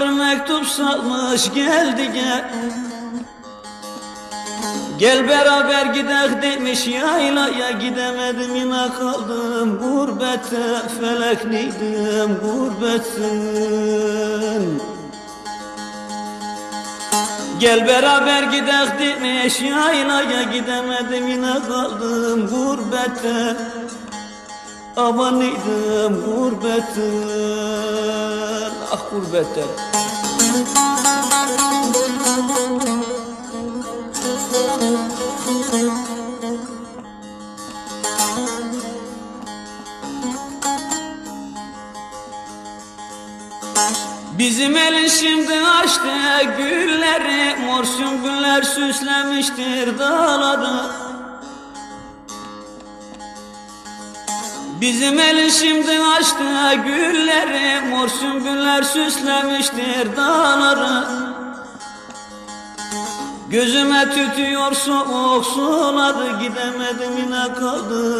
yar mektup salmış geldi gel. Gel beraber gidek demiş yaylaya gidemedim yine kaldım. Gurbette felek neydim gurbetsin Gel beraber gidek demiş yaylaya gidemedim yine kaldım. Gurbette. Aman neydim gurbetten Ah gurbetten Bizim elin şimdi açtı gülleri Mor sümbüller süslemiştir dağları Bizim elin şimdi açtı gülleri Mor sümbüller süslemiştir dağları. Gözüme tütüyor soğuk suları Gidemedim yine kaldım